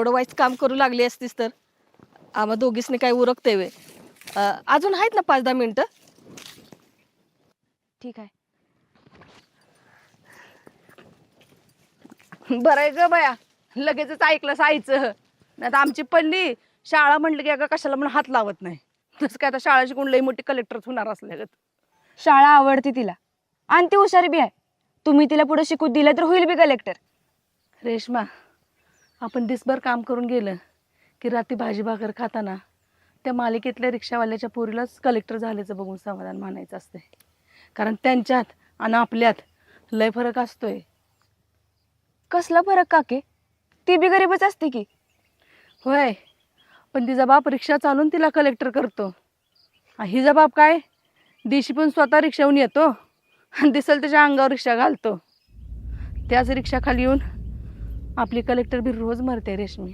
एवढं वाईट काम करू लागली असतीस तर? आम्हा दोघीसनी काय उरकते वे अजून आहेत ना पाच दहा मिनिटं? ठीक आहे. बरं आहे ग बया. लगेचच ऐकलं सायचं नाही तर आमची पल्ली शाळा म्हणली की अगं कशाला म्हणून हात लावत नाही? तसं काय आता शाळा शिकून लई मोठी कलेक्टर होणार असल्या शाळा आवडते तिला. आणि ती हुशार बी आहे. तुम्ही तिला पुढे शिकू दिलं तर होईल बी कलेक्टर रेश्मा आपण दिसभर काम करून गेलं की रात्री भाजी भाकर खाताना त्या मालिकेतल्या रिक्षावाल्याच्या पोरीलाच कलेक्टर झाल्याचं बघून समाधान मानायचं असते कारण त्यांच्यात आणि आपल्यात लय फरक असतोय. कसला फरक काके? ती बी गरीबच असते की? होय. पण तिचा बाप रिक्षा चालून तिला कलेक्टर करतो. हिचा बाप काय? दिवशी पण स्वतः रिक्षाहून येतो आणि दिसल त्याच्या अंगावर रिक्षा घालतो. त्याच रिक्षाखाली येऊन आपली कलेक्टर बी रोज मरते रेशमी.